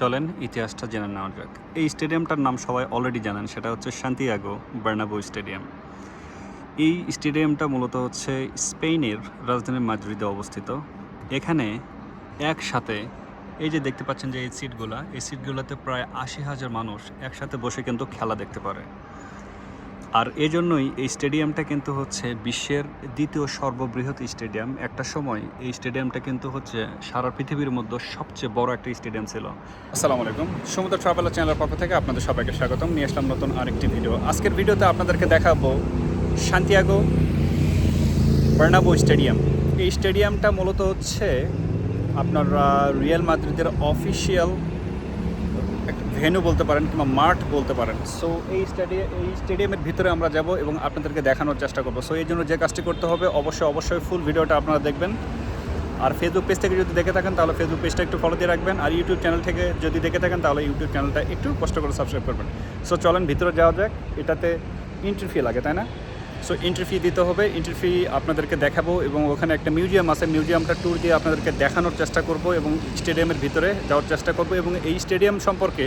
চলেন, ইতিহাসটা জেনে নেওয়া যাক। এই স্টেডিয়ামটার নাম সবাই অলরেডি জানেন, সেটা হচ্ছে শান্তিয়াগো বার্নাবো স্টেডিয়াম এই স্টেডিয়ামটা মূলত হচ্ছে স্পেনের রাজধানী মাদ্রিদে অবস্থিত। এখানে একসাথে, এই যে দেখতে পাচ্ছেন যে এই সিটগুলা এই সিটগুলোতে প্রায় আশি হাজার মানুষ একসাথে বসে কিন্তু খেলা দেখতে পারে। আর এজন্যই এই স্টেডিয়ামটা কিন্তু হচ্ছে বিশ্বের দ্বিতীয় সর্ববৃহৎ স্টেডিয়াম। একটা সময় এই স্টেডিয়ামটা কিন্তু হচ্ছে সারা পৃথিবীর মধ্যে সবচেয়ে বড় একটা স্টেডিয়াম ছিল। আসসালামু আলাইকুম। সমুদ্র ট্রাভেলার চ্যানেলের পক্ষ থেকে আপনাদের সবাইকে স্বাগতম। নিয়ে আসলাম নতুন আরেকটি ভিডিও আজকের ভিডিওতে আপনাদেরকে দেখাবো শান্তিয়াগো বার্নাবো স্টেডিয়াম এই স্টেডিয়ামটা মূলত হচ্ছে আপনার রিয়াল মাদ্রিদের অফিসিয়াল ভেন্যু বলতে পারেন কিংবা মাঠ বলতে পারেন। সো এই স্টেডিয়াম এই স্টেডিয়ামের ভিতরে আমরা যাব এবং আপনাদেরকে দেখানোর চেষ্টা করব। সো এই জন্য যে কাজটি করতে হবে, অবশ্যই অবশ্যই ফুল ভিডিওটা আপনারা দেখবেন। আর ফেসবুক পেজ থেকে যদি দেখে থাকেন, তাহলে ফেসবুক পেজটা একটু ফলো দিয়ে রাখবেন। আর ইউটিউব চ্যানেল থেকে যদি দেখে থাকেন, তাহলে ইউটিউব চ্যানেলটা একটু কষ্ট করে সাবস্ক্রাইব করবেন। সো চলেন, ভিতরে যাওয়া যাক। এটাতে এন্ট্রি ফি লাগে, তাই না? সো এন্ট্রি ফি দিতে হবে। এন্ট্রি ফি আপনাদেরকে দেখাবো এবং ওখানে একটা মিউজিয়াম আছে। মিউজিয়ামটা ট্যুর দিয়ে আপনাদেরকে দেখানোর চেষ্টা করব এবং স্টেডিয়ামের ভিতরে যাওয়ার চেষ্টা করব এবং এই স্টেডিয়াম সম্পর্কে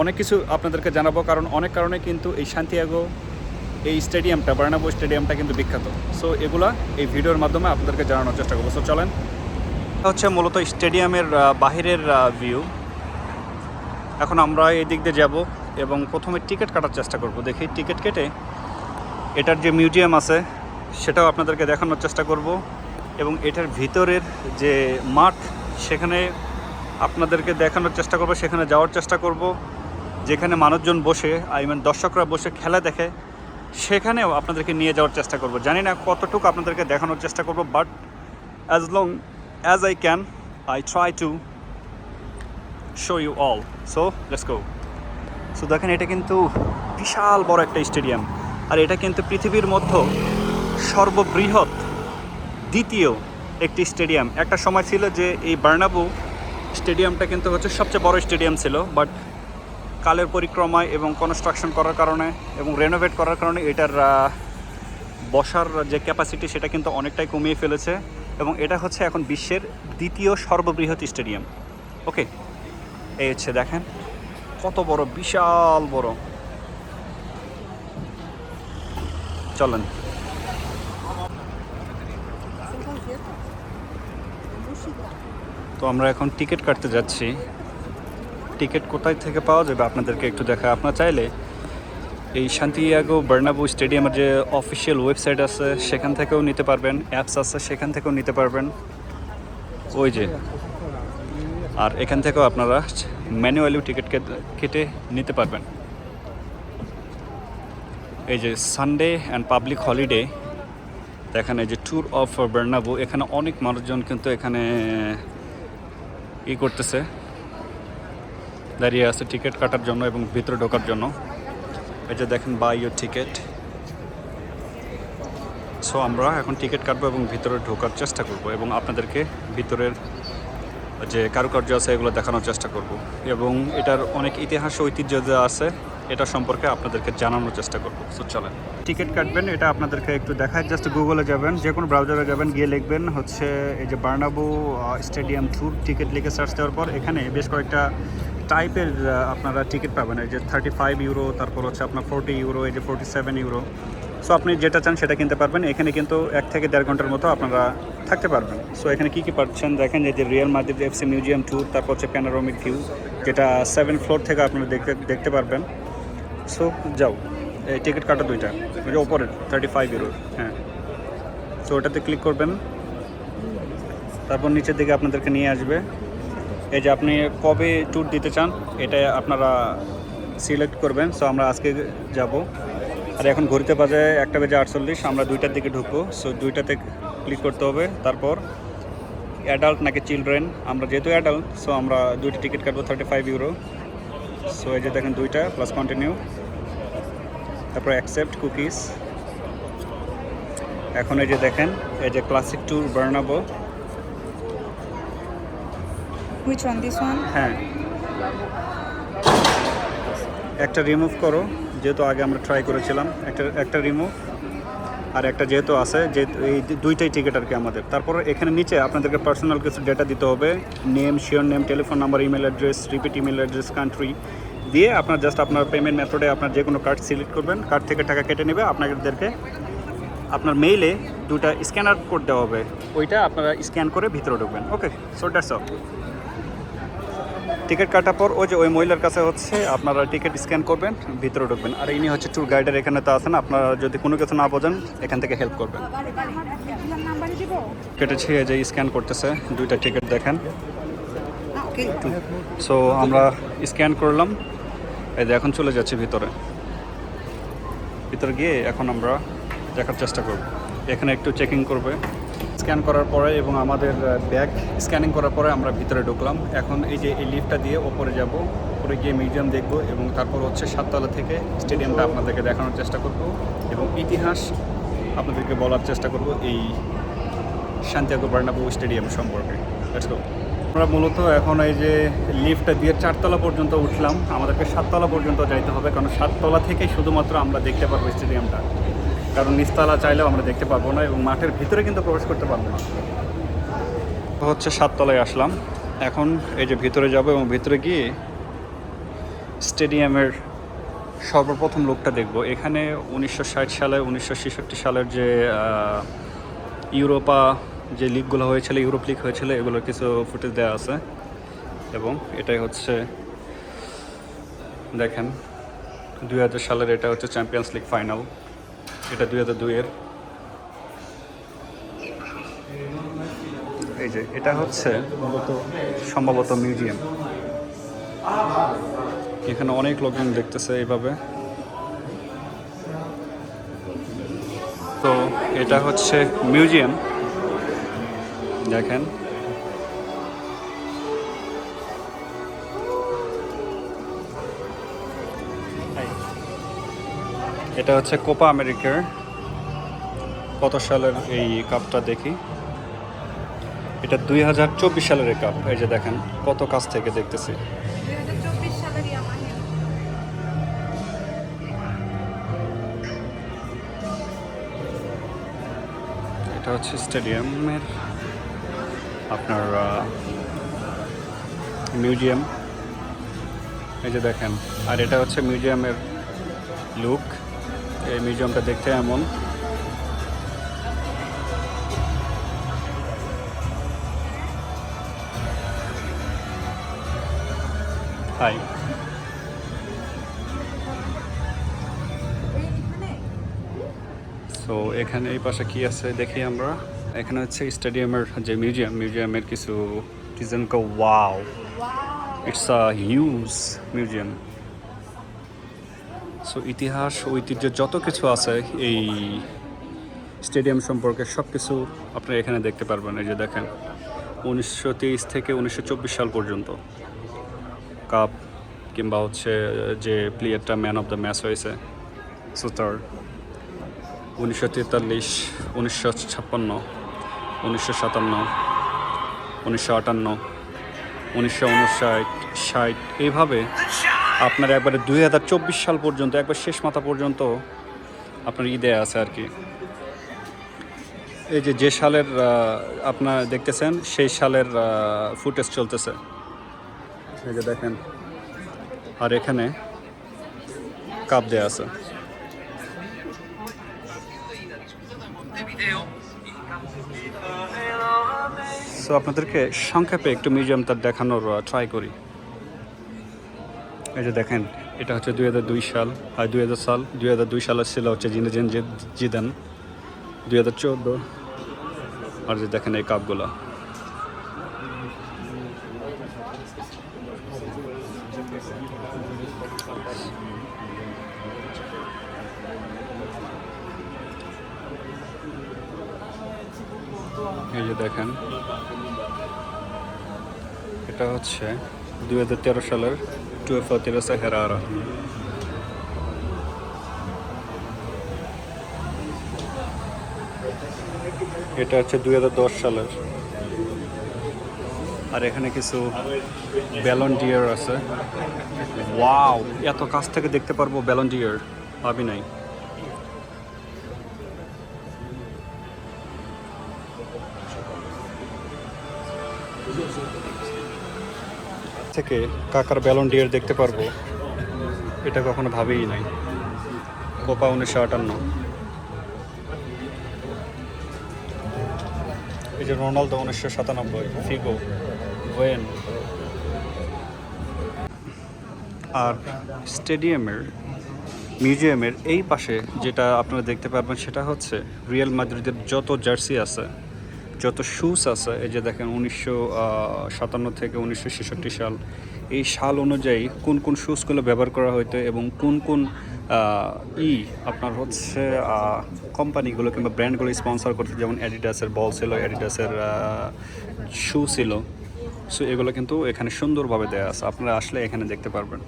অনেক কিছু আপনাদেরকে জানাব। কারণ অনেক কারণে কিন্তু এই শান্তিয়াগো এই স্টেডিয়ামটা বার্নাবো স্টেডিয়ামটা কিন্তু বিখ্যাত। সো এগুলা এই ভিডিওর মাধ্যমে আপনাদেরকে জানানোর চেষ্টা করব। সো চলেন। হচ্ছে মূলত স্টেডিয়ামের বাহিরের ভিউ এখন আমরা এই দিক দিয়ে যাব এবং প্রথমে টিকিট কাটার চেষ্টা করব। দেখি টিকিট কেটে এটার যে মিউজিয়াম আছে, সেটাও আপনাদেরকে দেখানোর চেষ্টা করব এবং এটার ভিতরের যে মাঠ, সেখানে আপনাদেরকে দেখানোর চেষ্টা করব, সেখানে যাওয়ার চেষ্টা করব। যেখানে মানুষজন বসে আই মিন দর্শকরা বসে খেলা দেখে, সেখানেও আপনাদেরকে নিয়ে যাওয়ার চেষ্টা করব। জানি না কতটুকু আপনাদেরকে দেখানোর চেষ্টা করব but as long as I can I try to show you all so let's go so দেখেন, এটা কিন্তু বিশাল বড় একটা স্টেডিয়াম। আর এটা কিন্তু পৃথিবীর মধ্যে সর্ববৃহৎ দ্বিতীয় একটি স্টেডিয়াম। একটা সময় ছিল যে এই বার্নাবু স্টেডিয়ামটা কিন্তু হচ্ছে সবচেয়ে বড় স্টেডিয়াম ছিল, বাট কালের পরিক্রমায় এবং কনস্ট্রাকশন করার কারণে এবং রেনোভেট করার কারণে এটার বসার যে ক্যাপাসিটি সেটা কিন্তু অনেকটাই কমিয়ে ফেলেছে এবং এটা হচ্ছে এখন বিশ্বের দ্বিতীয় সর্ববৃহৎ স্টেডিয়াম। ওকে এই হচ্ছে দেখেন কত বড়, বিশাল বড়। চলেন। তো আমরা এখন টিকিট কাটতে যাচ্ছি। টিকিট কোথায় থেকে পাওয়া যাবে আপনাদেরকে একটু দেখা আপনার চাইলে এই শান্তিয়াগো বার্নাবু স্টেডিয়ামের যে অফিসিয়াল ওয়েবসাইট আছে, সেখান থেকেও নিতে পারবেন। অ্যাপস আছে, সেখান থেকেও নিতে পারবেন। ওই যে। আর এখান থেকেও আপনারা ম্যানুয়ালি টিকিট কেটে নিতে পারবেন। এই যে সানডে অ্যান্ড পাবলিক হলিডে এই যে ট্যুর অফ বার্নাবু এখানে অনেক মানুষজন কিন্তু এখানে, ই করতেছে। দাঁড়িয়ে আছে টিকিট কাটার জন্য এবং ভিতরে ঢোকার জন্য। এই যে দেখেন বাই ইউর টিকিট সো আমরা এখন টিকিট কাটবো এবং ভিতরে ঢোকার চেষ্টা করব এবং আপনাদেরকে ভিতরের যে কারুকার্য আছে, এগুলো দেখানোর চেষ্টা করব। এবং এটার অনেক ইতিহাস ঐতিহ্য যা আছে এটা সম্পর্কে আপনাদেরকে জানানোর চেষ্টা করব। সো চলেন। টিকিট কাটবেন, এটা আপনাদেরকে একটু দেখায়। জাস্ট গুগলে যাবেন, যে কোনো ব্রাউজারে যাবেন, গিয়ে লিখবেন হচ্ছে এই যে বার্নাবু স্টেডিয়াম ট্যুর টিকিট লিখে সার্চ দেওয়ার পর এখানে বেশ কয়েকটা টাইপের আপনারা টিকিট পাবেন। এই যে থার্টি ফাইভ ইউরো তারপর হচ্ছে আপনার ফোরটি ইউরো এই যে ফোরটি সেভেন ইউরো সো আপনি যেটা চান সেটা কিনতে পারবেন। এখানে কিন্তু এক থেকে দেড় ঘণ্টার মতো আপনারা থাকতে পারবেন। সো এখানে কী কী পাচ্ছেন দেখেন যে Real Madrid FC museum tour তারপর হচ্ছে প্যানারোমিক ভিউ যেটা সেভেন ফ্লোর থেকে আপনারা দেখতে দেখতে পারবেন। সো যাও, এই টিকিট কাটা দুইটা ওই যে ওপরের থার্টি ফাইভ ইউরো হ্যাঁ। সো ওটাতে ক্লিক করবেন। তারপর নিচের দিকে আপনাদেরকে নিয়ে আসবে। এই যে আপনি কবে ট্যুর দিতে চান, এটা আপনারা সিলেক্ট করবেন। সো আমরা আজকে যাব। আর এখন ঘুরতে বাজে একটা বেজে আটচল্লিশ, আমরা দুইটার দিকে ঢুকবো। সো দুইটাতে ক্লিক করতে হবে। তারপর অ্যাডাল্ট নাকি চিলড্রেন আমরা যেহেতু অ্যাডাল্ট সো আমরা দুইটা টিকিট কাটবো থার্টি ফাইভ ইউরো সো এই যে দেখেন দুইটা প্লাস কন্টিনিউ তারপর অ্যাকসেপ্ট কুকিস এখন এই যে দেখেন এই যে classic tour Bernabeu Which one? This one? হ্যাঁ। একটা রিমুভ করো যেহেতু আগে আমরা ট্রাই করেছিলাম একটা একটা রিমুভ আর একটা যেহেতু আছে, যে এই দুইটাই টিকিট আর কি আমাদের। তারপর এখানে নিচে আপনাদেরকে পার্সোনাল কিছু ডেটা দিতে হবে। Name surname telephone number email address repeat email address country দিয়ে আপনার জাস্ট আপনার পেমেন্ট মেথডে আপনার যে কোনো কার্ড সিলেক্ট করবেন। কার্ড থেকে টাকা কেটে নেবে। আপনাদেরকে আপনার মেইলে দুটা স্ক্যানার কোড দেওয়া হবে। ওইটা আপনারা স্ক্যান করে ভিতরে ঢুকবেন। Okay so that's all ticket কাটার পর ওই যে ওই মহিলার কাছে হচ্ছে আপনারা টিকিট স্ক্যান করবেন, ভিতরে ঢুকবেন। আর ইনি হচ্ছে ট্যুর গাইডের এখানে তো আছেন, আপনারা যদি কোনো কিছু না বোঝেন, এখান থেকে হেল্প করবেন। কেটেছি যে স্ক্যান করতেছে, দুইটা টিকিট দেখেন। সো আমরা স্ক্যান করলাম, এই এখন চলে যাচ্ছি ভিতরে। ভিতরে গিয়ে এখন আমরা দেখার চেষ্টা করব। এখানে একটু চেকিং করবে। স্ক্যান করার পরে এবং আমাদের ব্যাগ স্ক্যানিং করার পরে আমরা ভিতরে ঢুকলাম। এখন এই যে এই লিফটটা দিয়ে ওপরে যাব, ওপরে গিয়ে মিউজিয়াম দেখব এবং তারপর হচ্ছে সাততলা থেকে স্টেডিয়ামটা আপনাদেরকে দেখানোর চেষ্টা করব এবং ইতিহাস আপনাদেরকে বলার চেষ্টা করব এই শান্তিয়াগো বার্নাবু স্টেডিয়াম সম্পর্কে. আমরা মূলত এখন এই যে লিফটটা দিয়ে চারতলা পর্যন্ত উঠলাম। আমাদেরকে সাততলা পর্যন্ত যাইতে হবে, কারণ সাততলা থেকে শুধুমাত্র আমরা দেখতে পারব স্টেডিয়ামটা কারণ নিচতলা চাইলেও আমরা দেখতে পারব না এবং মাঠের ভিতরে কিন্তু প্রবেশ করতে পারব না। হচ্ছে সাততলায় আসলাম। এখন এই যে ভিতরে যাব এবং ভিতরে গিয়ে স্টেডিয়ামের সর্বপ্রথম লোকটা দেখব। এখানে উনিশশো ষাট সালে, উনিশশো ছেষট্টি সালের যে ইউরোপা যে লিগগুলো হয়েছিল ইউরোপ লিগ হয়েছিল, এগুলোর কিছু ফুটেজ দেওয়া আছে। এবং এটাই হচ্ছে, দেখেন, দুই হাজার সালের এটা হচ্ছে চ্যাম্পিয়ন্স লিগ ফাইনাল এটা দুই হাজার দুইয়ের। এই যে, এটা হচ্ছে মূলত সম্ভবত মিউজিয়াম। এখানে অনেক লোকজন দেখতেছে এইভাবে। তো এটা হচ্ছে মিউজিয়াম। দেখেন। এটা হচ্ছে কোপা আমেরিকার কত সালের এই কাপটা দেখি? এটা দুই হাজার চব্বিশ সালের এই কাপ এই যে দেখেন কত কাছ থেকে দেখতেছি। এটা হচ্ছে স্টেডিয়ামের আপনার মিউজিয়াম। এই যে দেখেন আর এটা হচ্ছে মিউজিয়ামের লুক। এই মিউজিয়ামটা দেখতে এমন। হাই সো এখানে এই পাশে কি আছে দেখি আমরা? এখানে হচ্ছে স্টেডিয়ামের যে মিউজিয়াম, মিউজিয়ামের কিছু design co wow it's a huge museum. So ইতিহাস ঐতিহ্য যত কিছু আছে, এই স্টেডিয়াম সম্পর্কে সব কিছু আপনারা এখানে দেখতে পারবেন। এই যে দেখেন, উনিশশো তেইশ থেকে উনিশশো চব্বিশ সাল পর্যন্ত কাপ কিংবা হচ্ছে যে প্লেয়ারটা ম্যান অফ দ্য ম্যাচ হয়েছে সুতার উনিশশো তেতাল্লিশ, উনিশশো ছাপ্পান্ন, উনিশশো সাতান্ন, উনিশশো আটান্ন, উনিশশো উনষাট, ষাট, এইভাবে আপনার একবারে দুই হাজার চব্বিশ সাল পর্যন্ত, একবার শেষ মাথা পর্যন্ত আপনার ঈদে আছে আর কি। এই যে যে সালের আপনার দেখতেছেন, সেই সালের ফুটেজ চলতেছে। এই যে দেখেন, আর এখানে কাপ দেয়া আছে। সো আপনাদেরকে সংক্ষেপে একটু মিউজিয়ামটা দেখানোর ট্রাই করি। এই যে দেখেন, এটা হচ্ছে দুই হাজার দুই সাল আর দুই হাজার সাল, দুই হাজার দুই সালের ছিল হচ্ছে জিনেজেন জিদান। দুই হাজার চোদ্দ, আর যে দেখেন এই কাপগুলা। এই যে দেখেন, এটা হচ্ছে দুই হাজার তেরো সালের টুয়েফা তেরোসা হেরারা এটা হচ্ছে দুই হাজার দশ সালের। আর এখানে কিছু ব্যালন ডিয়ার আছে। ওয়াও এত কাছ থেকে দেখতে পারব ব্যালন ডিয়ার ভাবি নাই। থেকে কাকার ব্যালন ডিয়ার দেখতে পারব, এটা কখনো ভাবেই নাই। কোপা উনিশশো আটান্ন। এই যে রোনালদো উনিশশো সাতানব্বই ফিগো ওয়েন আর স্টেডিয়ামের, মিউজিয়ামের এই পাশে যেটা আপনারা দেখতে পারবেন সেটা হচ্ছে রিয়েল মাদ্রিদের যত জার্সি আছে যত শুজ আছে, এই যে দেখেন উনিশশো সাতান্ন থেকে উনিশশো ছেষট্টি সাল, এই সাল অনুযায়ী কোন কোন শুজগুলো ব্যবহার করা হতো এবং কোন কোন ই আপনার হচ্ছে কোম্পানিগুলো কিংবা ব্র্যান্ডগুলো স্পন্সর করতে, যেমন অ্যাডিডাসের বল ছিল অ্যাডিডাসের শু ছিল। সো এগুলো কিন্তু এখানে সুন্দরভাবে দেওয়া আছে। আপনারা আসলে এখানে দেখতে পারবেন।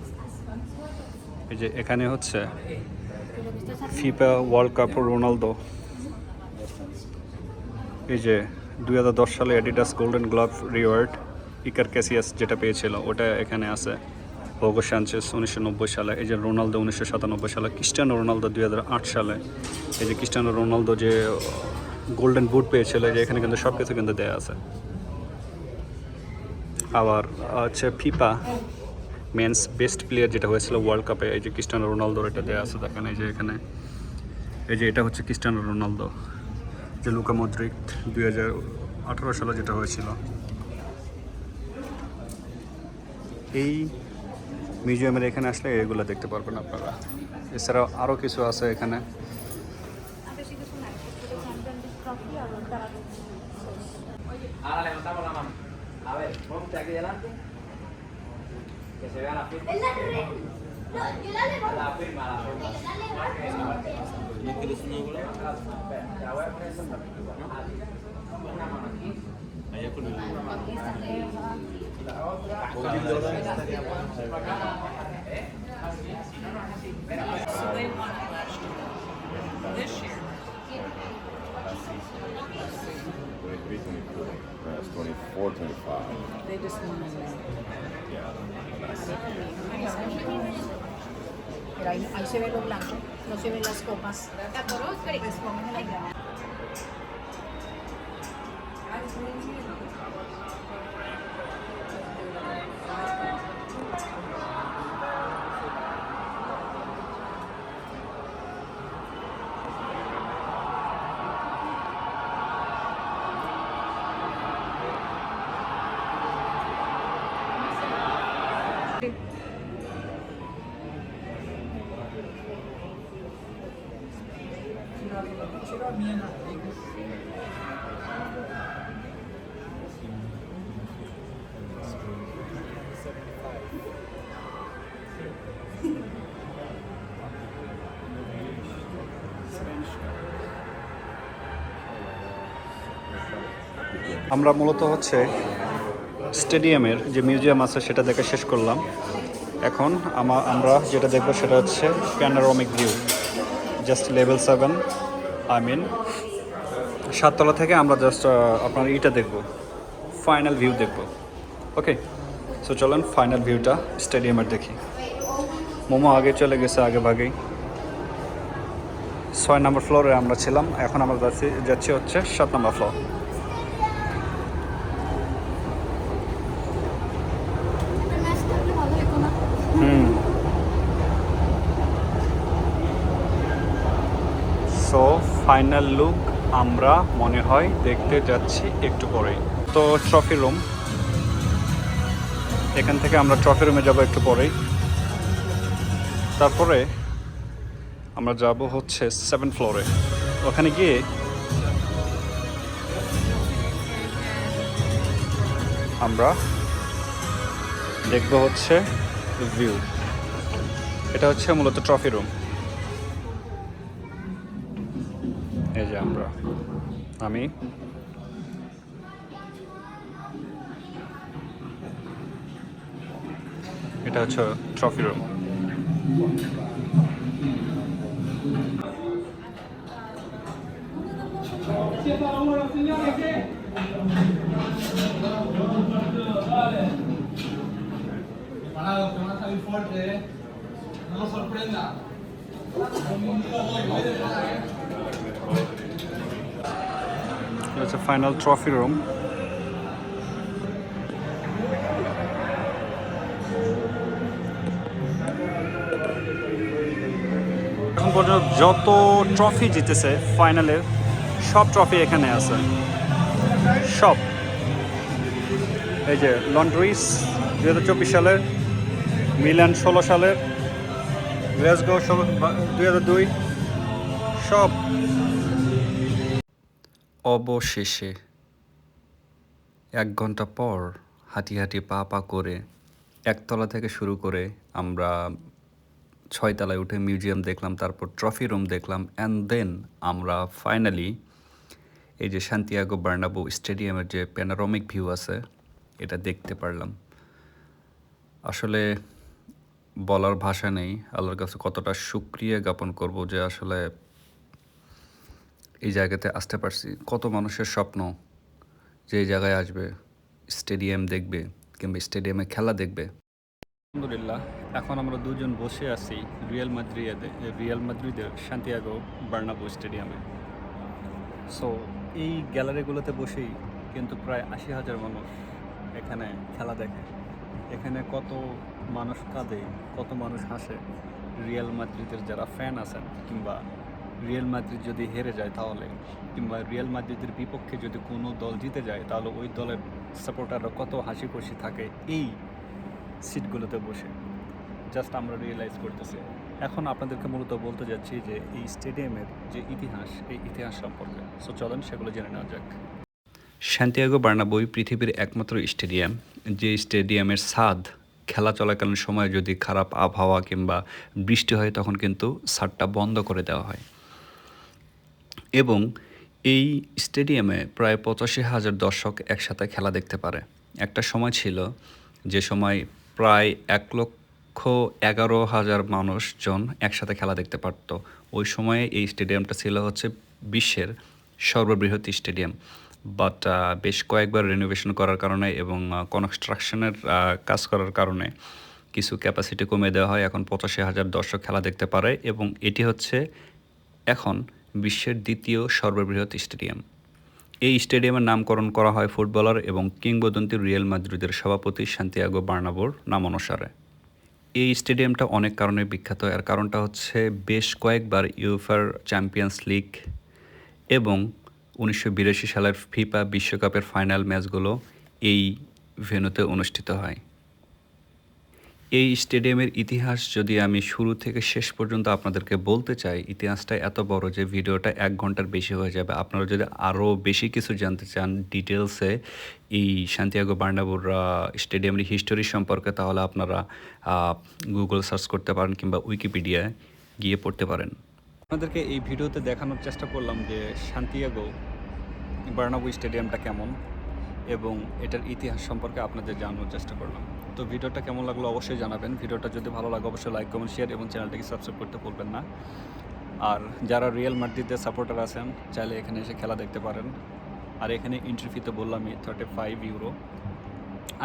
এই যে এখানে হচ্ছে ফিফা ওয়ার্ল্ড কাপ রোনালদো এই যে দুই হাজার দশ সালে Adidas golden glove reward Iker Casillas যেটা পেয়েছিল, ওটা এখানে আছে। হোগো সানচেস উনিশশো নব্বই সালে, এই যে রোনালদো উনিশশো সাতানব্বই সালে ক্রিস্টিয়ানো রোনালদো দুই হাজার আট সালে, এই যে ক্রিস্টিয়ানো রোনালদো যে গোল্ডেন বুট পেয়েছিল যে এখানে কিন্তু সব কিছু কিন্তু দেওয়া আছে। আবার হচ্ছে ফিফা মেন্স বেস্ট প্লেয়ার যেটা হয়েছিল ওয়ার্ল্ড কাপে এই যে ক্রিস্টিয়ানো রোনালদোর এটা দেওয়া আছে, দেখেন এই যে এখানে। এই যে এটা হচ্ছে ক্রিস্টিয়ানো রোনালদো যে লুকা মদ্রিক দু হাজার আঠেরো সালে যেটা হয়েছিল এই মিউজিয়ামের এখানে আসলে এগুলো দেখতে পারবেন আপনারা এছাড়াও আরও কিছু আছে এখানে Que se vea la firma. ¡El ladrón! ¡No! ¡Yo la levanto! La firma, la firma. ¡La firma! మీకు తెలుస్తున్నా కూడా అయ్యకుండా That's 24, 25. They just want to. Yeah. Pero ahí, ahí se ve lo blanco, no se ven las copas. Pues la আমরা মূলত হচ্ছে স্টেডিয়ামের যে museum আছে সেটা দেখে শেষ করলাম। এখন আমা- আমরা যেটা দেখব সেটা হচ্ছে panoramic view just level seven I mean সাততলা থেকে আমরা জাস্ট আপনার ইটা দেখব ফাইনাল ভিউ দেখব। ওকে সো চলেন ফাইনাল ভিউটা স্টেডিয়ামের দেখি। মোমো আগে চলে গেছে, আগে ভাগেই। ছয় নম্বর ফ্লোরে আমরা ছিলাম, এখন আমরা যাচ্ছি যাচ্ছি হচ্ছে সাত নম্বর ফ্লোর ম্যাচটা ভালো হতো না হুম সো ফাইনাল লুক আমরা মনে হয় দেখতে যাচ্ছি একটু পরেই। তো ট্রফি রুম এখান থেকে আমরা ট্রফি রুমে যাব একটু পরেই। তারপরে আমরা যাব হচ্ছে সেভেন ফ্লোরে ওখানে গিয়ে আমরা দেখব হচ্ছে ভিউ এটা হচ্ছে মূলত ট্রফি রুম এই যে আমরা আমি এটা হচ্ছে trophy room ¿eh? No sorprenda. হচ্ছে ফাইনাল ট্রফি রুম এখন যত ট্রফি জিতেছে ফাইনালে সব ট্রফি এখানে আছে। সব। এই যে লন্ড্রিস দুই হাজার চব্বিশ সালের, মিলান ষোলো সালের, গ্লাসগো দুই হাজার দুই, সব। অবশেষে। এক ঘণ্টা পর হাঁটি হাঁটি পা পা করে একতলা থেকে শুরু করে আমরা ছয়তলায় উঠে মিউজিয়াম দেখলাম, তারপর ট্রফি রুম দেখলাম অ্যান্ড দেন আমরা ফাইনালি এই যে শান্তিয়াগো বার্নাবো স্টেডিয়ামের যে প্যানারমিক ভিউ আছে, এটা দেখতে পারলাম। আসলে বলার ভাষা নেই, আল্লাহর কাছে কতটা সুক্রিয়া জ্ঞাপন করব যে আসলে এই জায়গাতে আসতে পারছি। কত মানুষের স্বপ্ন যে এই জায়গায় আসবে, স্টেডিয়াম দেখবে কিংবা স্টেডিয়ামে খেলা দেখবে। আলহামদুলিল্লাহ, এখন আমরা দুজন বসে আছি রিয়াল মাদ্রিয়াদে রিয়াল মাদ্রিদের শান্তিয়াগো বার্নাবো স্টেডিয়ামে। সো এই গ্যালারিগুলোতে বসেই কিন্তু প্রায় আশি হাজার মানুষ এখানে খেলা দেখে। এখানে কত মানুষ কাঁদে, কত মানুষ হাসে। রিয়াল মাদ্রিদের যারা ফ্যান আছেন কিংবা রিয়াল মাদ্রিদ যদি হেরে যায় তাহলে, কিংবা রিয়েল মাদ্রিদের বিপক্ষে যদি কোনো দল জিতে যায়, তাহলে ওই দলের সাপোর্টাররা কত হাসি খুশি থাকে এই সিটগুলোতে বসে। জাস্ট আমরা রিয়েলাইজ করতেছি। এখন আপনাদেরকে মূলত বলতে যাচ্ছি যে এই স্টেডিয়ামের যে ইতিহাস, এই ইতিহাস সম্পর্কে। সো চলেন সেগুলো জেনে নেওয়া যাক। শান্তিয়াগো বার্নাবোই পৃথিবীর একমাত্র স্টেডিয়াম যে স্টেডিয়ামের স্বাদ খেলা চলাকালীন সময় যদি খারাপ আবহাওয়া কিংবা বৃষ্টি হয়, তখন কিন্তু ছাদটা বন্ধ করে দেওয়া হয়। এবং এই স্টেডিয়ামে প্রায় পঁচাশি হাজার দর্শক একসাথে খেলা দেখতে পারে। একটা সময় ছিল যে সময় প্রায় এক লক্ষ এগারো হাজার মানুষজন একসাথে খেলা দেখতে পারতো। ওই সময়ে এই স্টেডিয়ামটা ছিল হচ্ছে বিশ্বের সর্ববৃহৎ স্টেডিয়াম। বাট বেশ কয়েকবার রেনোভেশন করার কারণে এবং কনস্ট্রাকশনের কাজ করার কারণে কিছু ক্যাপাসিটি কমে দেওয়া হয়। এখন পঁচাশি হাজার দর্শক খেলা দেখতে পারে এবং এটি হচ্ছে এখন বিশ্বের দ্বিতীয় সর্ববৃহৎ স্টেডিয়াম। এই স্টেডিয়ামের নামকরণ করা হয় ফুটবলার এবং কিংবদন্তি রিয়েল মাদ্রিদের সভাপতি সান্তিয়াগো বার্নাবোর নাম অনুসারে। এই স্টেডিয়ামটা অনেক কারণে বিখ্যাত। এর কারণটা হচ্ছে বেশ কয়েকবার ইউফার চ্যাম্পিয়ন্স লিগ এবং উনিশশো বিরাশি সালের ফিফা বিশ্বকাপের ফাইনাল ম্যাচগুলো এই ভেনুতে অনুষ্ঠিত হয়। এই স্টেডিয়ামের ইতিহাস যদি আমি শুরু থেকে শেষ পর্যন্ত আপনাদেরকে বলতে চাই, ইতিহাসটা এত বড় যে ভিডিওটা এক ঘণ্টার বেশি হয়ে যাবে। আপনারা যদি আরও বেশি কিছু জানতে চান ডিটেলসে এই শান্তিয়াগো বার্নাবুর স্টেডিয়ামের হিস্টোরি সম্পর্কে, তাহলে আপনারা গুগল সার্চ করতে পারেন কিংবা উইকিপিডিয়ায় গিয়ে পড়তে পারেন। আপনাদেরকে এই ভিডিওতে দেখানোর চেষ্টা করলাম যে শান্তিয়াগো বার্নাবু স্টেডিয়ামটা কেমন এবং এটার ইতিহাস সম্পর্কে আপনাদের জানানোর চেষ্টা করলাম। তো ভিডিওটা কেমন লাগল অবশ্যই জানাবেন। ভিডিওটা যদি ভালো লাগে, অবশ্যই লাইক কমেন্ট শেয়ার এবং চ্যানেলটাকে সাবস্ক্রাইব করতে ভুলবেন না। আর যারা রিয়েল মাদ্রিদের সাপোর্টার আছেন, চাইলে এখানে এসে খেলা দেখতে পারেন। আর এখানে এন্ট্রি ফি তো বললামই থার্টি ফাইভ ইউরো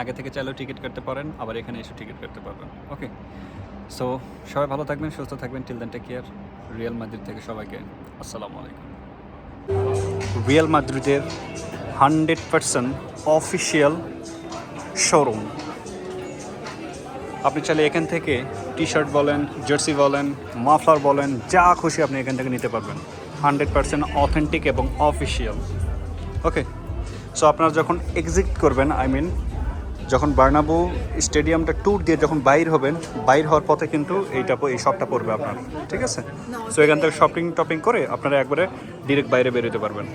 আগে থেকে চাইলেও টিকিট কাটতে পারেন, আবার এখানে এসে টিকিট কাটতে পারবেন। ওকে সো সবাই ভালো থাকবেন, সুস্থ থাকবেন। Till then take care Real Madrid থেকে সবাইকে আসসালামু আলাইকুম। রিয়েল মাদ্রিদের হান্ড্রেড পার্সেন্ট অফিসিয়াল শোরুম আপনি চাইলে এখান থেকে টি শার্ট বলেন জার্সি বলেন মাফলার বলেন যা খুশি আপনি এখান থেকে নিতে পারবেন। হান্ড্রেড পার্সেন্ট অথেন্টিক এবং অফিসিয়াল ওকে সো আপনারা যখন এক্সিট করবেন আই মিন যখন বার্নাবু স্টেডিয়ামটা ট্যুর দিয়ে যখন বাইর হবেন বাইর হওয়ার পথে কিন্তু এইটা এই শপটা পড়বে আপনার। ঠিক আছে? সো এখান থেকে শপিং টপিং করে আপনারা একবারে ডিরেক্ট বাইরে বেরোতে পারবেন।